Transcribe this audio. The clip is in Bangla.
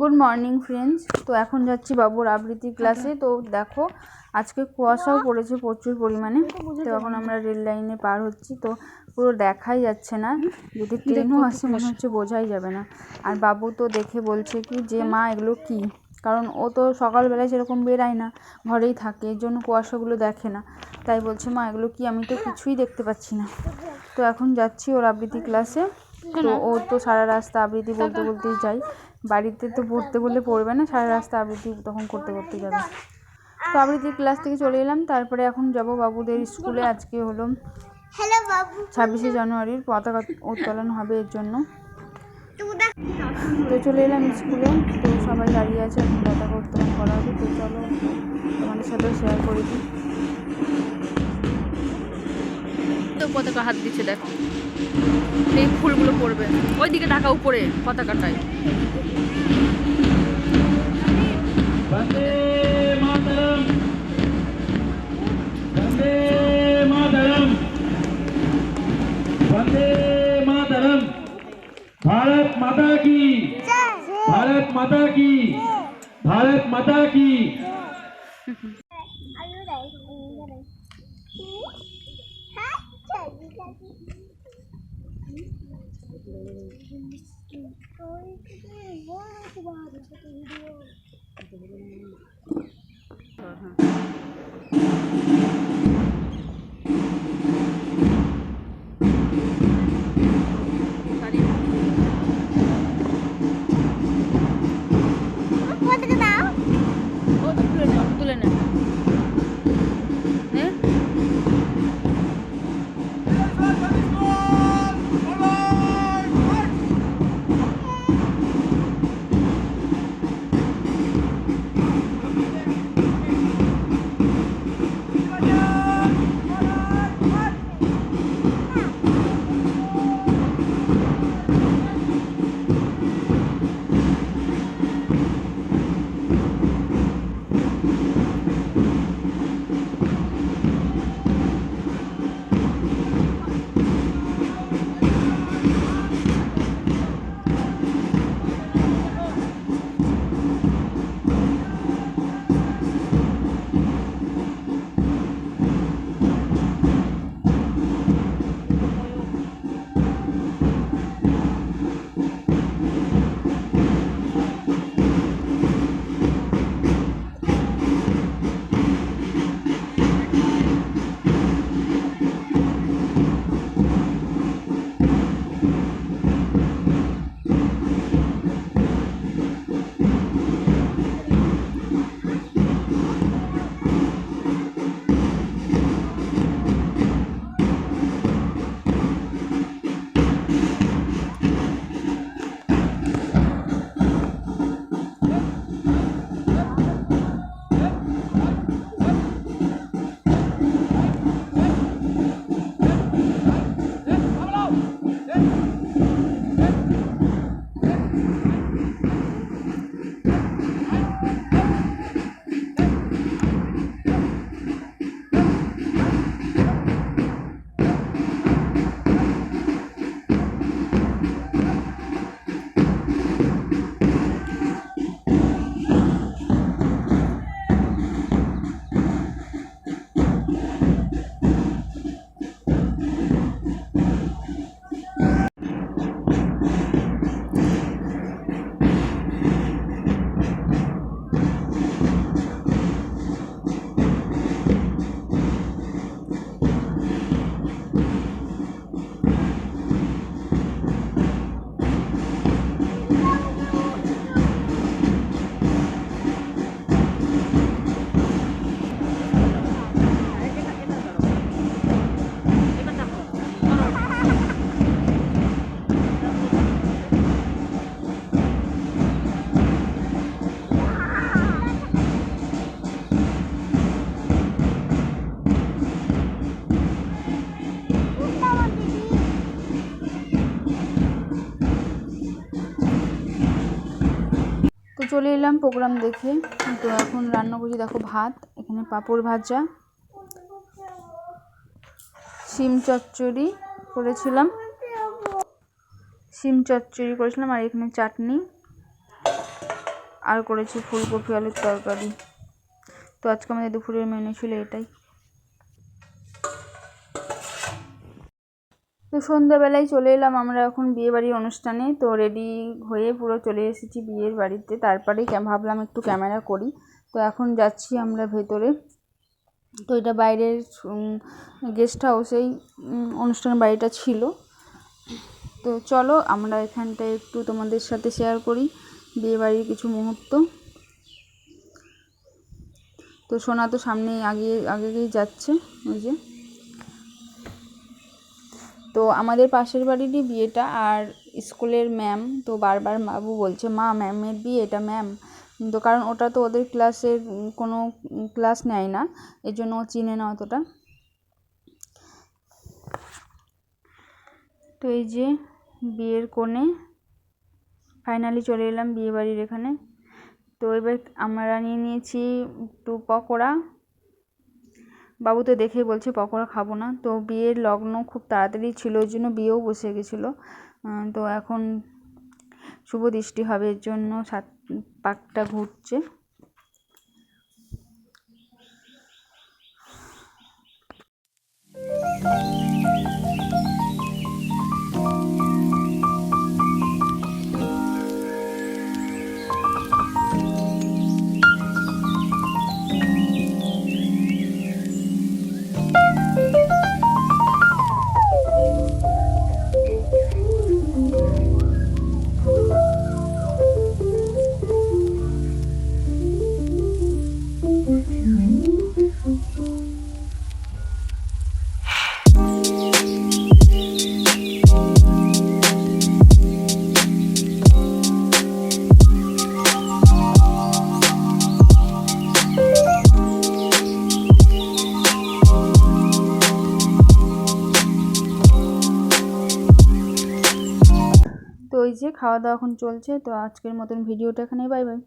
গুড মর্নিং ফ্রেন্ডস তো এখন যাচ্ছি বাবুর আবৃত্তি ক্লাসে তো দেখো আজকে কুয়াশাও পড়েছে প্রচুর পরিমাণে। তো এখন আমরা রেল লাইনে পার হচ্ছি। তো পুরো দেখাই যাচ্ছে না। যদি ট্রেনও আসে মনে হচ্ছে বোঝাই যাবে না। আর বাবু তো দেখে বলছে কি যে মা এগুলো কি? কারণ ও তো সকালবেলায় সেরকম বেরায় না ঘরেই থাকে। এর জন্য কুয়াশাগুলো দেখে না। তাই বলছে মা এগুলো কি? আমি তো কিছুই দেখতে পাচ্ছি না। তো এখন যাচ্ছি ওর আবৃত্তি ক্লাসে তো ও তো সারা রাস্তা আবৃত্তি বলতে বলতেই যাই। বাড়িতে তো পড়তে বললে পড়বে না সারা রাস্তা আবৃত্তি তখন করতে করতে যাবে। তো আবৃত্তির ক্লাস থেকে চলে এলাম তারপরে এখন যাব বাবুদের স্কুলে। আজকে হলো ছাব্বিশে জানুয়ারির পতাকা উত্তোলন হবে এর জন্য। তো চলে এলাম স্কুলে তো সবাই দাঁড়িয়ে আছে এখন পতাকা উত্তোলন করা হবে। তো চলো তোমাদের সাথে শেয়ার করে দিই। তো পতাকা হাত দিচ্ছে দেখো এই ফুলগুলো পড়বে ওইদিকে টাকা উপরে পতাকাটায় वन्दे मातरम् वन्दे मातरम् वन्दे मातरम् भारत माता की भारत माता की भारत माता की পতাকা চলে এলাম প্রোগ্রাম দেখে। তো এখন রান্না করছি, দেখো ভাত, এখানে পাঁপড় ভাজা, শিম চচ্চড়ি করেছিলাম। শিম চচ্চড়ি করেছিলাম আর এখানে চাটনি। আর করেছি ফুলকপি, আলুর তরকারি। তো আজকে আমাদের দুপুরের মেনু ছিল এটাই। তো সন্ধ্যাবেলায় চলে এলাম আমরা এখন বিয়ে বাড়ির অনুষ্ঠানে। তো রেডি হয়ে পুরো চলে এসেছি বিয়ের বাড়িতে। তারপরেই ভাবলাম একটু ক্যামেরা করি। তো এখন যাচ্ছি আমরা ভেতরে। তো এটা বাইরের গেস্ট হাউসেই অনুষ্ঠান বাড়িটা ছিল। তো চলো আমরা এখানটায় একটু তোমাদের সাথে শেয়ার করি বিয়ে বাড়ির কিছু মুহূর্ত। তো সোনা তো সামনে আগে আগেই যাচ্ছে, ওই যে। তো আমাদের পাশের বাড়িরই বিয়েটা আর স্কুলের ম্যাম তো বারবার বাবু বলছে, মা, ম্যামের বিয়ে, এটা ম্যাম। তো কারণ ওটা তো ওদের ক্লাসের কোনো ক্লাস নেয় না, এর জন্য ও চিনে না অতটা। তো এই যে বিয়ের কোণে ফাইনালি চলে এলাম বিয়ে বাড়ির এখানে। তো এবার আমরা নিয়ে নিয়েছি একটু পকোড়া বাবু তো দেখেই বলছে, পকোড়া খাব না। তো বিয়ের লগ্ন খুব তাড়াতাড়ি ছিল, ওই জন্য বিয়েও বসে গেছিল। তো এখন শুভ দৃষ্টি হবে, এর জন্য সাত পাকটা ঘুরছে। যে খাওয়া দাওয়া এখন চলছে তো আজকের মতন ভিডিওটা এখানেই বাই বাই।